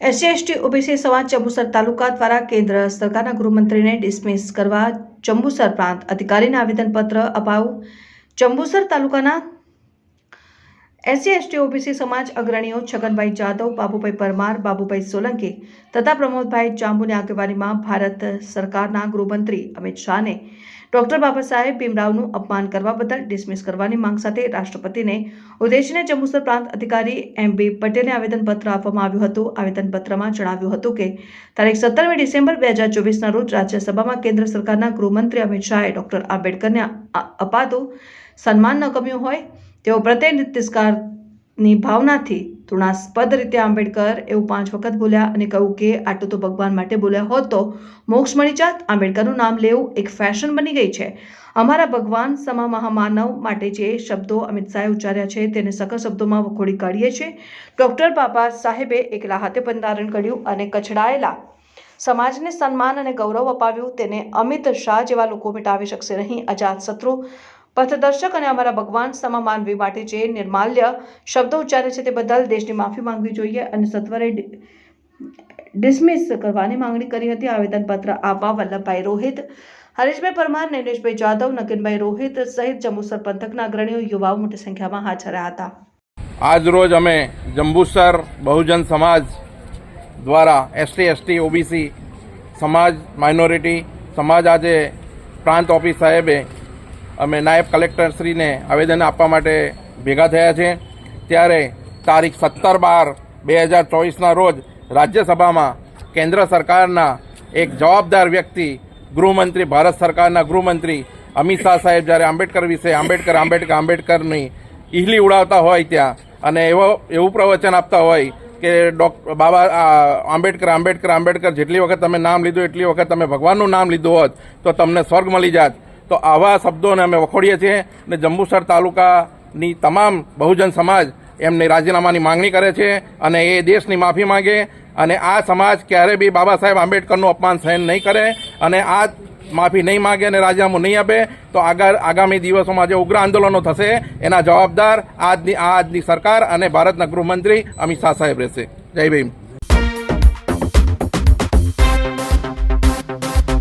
SC ST OBC સમાજ ચંબુસર તાલુકા દ્વારા કેન્દ્ર સરકારના ગૃહમંત્રીને ડિસમિસ કરવા ચંબુસર પ્રાંત અધિકારીને આવેદનપત્ર અપાવું. ચંબુસર તાલુકાના એસસી, એસટી, ઓબીસી સમાજ અગ્રણીઓ છગનભાઈ જાદવ બાબુભાઈ પરમાર, બાબુભાઈ સોલંકી તથા પ્રમોદભાઈ જાંબુની આગેવાનીમાં ભારત સરકારના ગૃહમંત્રી અમિત શાહને ડોક્ટર બાબા સાહેબ ભીમરાવનું અપમાન કરવા બદલ ડિસમિસ કરવાની માંગ સાથે રાષ્ટ્રપતિને ઉદ્દેશીને જંબુસર પ્રાંત અધિકારી એમ બી પટેલને આવેદનપત્ર આપવામાં આવ્યું હતું. આવેદનપત્રમાં જણાવ્યું હતું કે તારીખ સત્તરમી ડિસેમ્બર બે હજાર ચોવીસના રોજ રાજ્યસભામાં કેન્દ્ર સરકારના ગૃહમંત્રી અમિત શાહે ડોક્ટર આંબેડકરને અપાતું સન્માન ન ગમ્યું હોય તેઓ પ્રત્યે તિરસ્કારની ભાવનાથી તૃણાસ્પદ રીતે આંબેડકર એવું પાંચ વખત બોલ્યા અને કહ્યું કે આટલું તો ભગવાન માટે બોલ્યા હોત તો મોક્ષ મળી જાત. આંબેડકરનું નામ લેવું એક ફેશન બની ગઈ છે. અમારા ભગવાન સમા મહામાનવ માટે જે શબ્દો અમિત શાહે ઉચ્ચાર્યા છે તેને સખત શબ્દોમાં વખોડી કાઢીએ છીએ. ડૉક્ટર બાબા સાહેબે એકલા હાથે બંધારણ કર્યું અને કચડાયેલા સમાજને સન્માન અને ગૌરવ અપાવ્યું. તેને અમિત શાહ જેવા લોકો મિટાવી શકશે નહીં. અજાત શત્રુ પથદર્શક અને અમારા ભગવાન સમા માનવી માટે જે નિર્માલ્ય શબ્દો ઉચ્ચારે છે તે બદલ દેશની માફી માંગવી જોઈએ અને સત્વરે ડિસમિસ કરવાની માંગણી કરી હતી. આવેદનપત્ર આપવા વલ્લભભાઈ રોહિત, હરેશભાઈ પરમાર, નૈનેશભાઈ જાદવ નકીનભાઈ રોહિત સહિત જંબુસર પંથકના અગ્રણીઓ યુવાઓ મોટી સંખ્યામાં હાજર રહ્યા હતા. આજ રોજ અમે જંબુસર બહુજન સમાજ દ્વારા એસટી એસટી, ઓબીસી સમાજ, માઇનોરિટી સમાજ આજે પ્રાંત ઓફિસ સાહેબે અમે નાયબ કલેક્ટરશ્રીને આવેદન આપવા માટે ભેગા થયા છે. ત્યારે તારીખ સત્તર બાર બે હજાર ચોવીસના રોજ રાજ્યસભામાં કેન્દ્ર સરકારના એક જવાબદાર વ્યક્તિ, ગૃહમંત્રી, ભારત સરકારના ગૃહમંત્રી અમિત શાહ સાહેબ જ્યારે આંબેડકર વિશે આંબેડકર આંબેડકર, આંબેડકરની ઇહલી ઉડાવતા હોય ત્યાં અને એવો, એવું પ્રવચન આપતા હોય કે ડોક, બાબા આંબેડકર આંબેડકર આંબેડકર, જેટલી વખત તમે નામ લીધું, એટલી વખત તમે ભગવાનનું નામ લીધું હોત તો તમને સ્વર્ગ મળી જાત. તો આવા શબ્દોને અમે વખોડીએ છીએ અને જંબુસર તાલુકાની તમામ બહુજન સમાજ એમની રાજીનામાની માંગણી કરે છે અને એ દેશની માફી માંગે અને આ સમાજ ક્યારે બી બાબા સાહેબ આંબેડકરનું અપમાન સહન નહીં કરે અને આ માફી નહીં માગે અને રાજીનામું નહીં આપે, તો આગળ આગામી દિવસોમાં જે ઉગ્ર આંદોલનો થશે, એના જવાબદાર આજની આજની સરકાર અને ભારતના ગૃહમંત્રી અમિત શાહ સાહેબ રહેશે. જય ભીમ.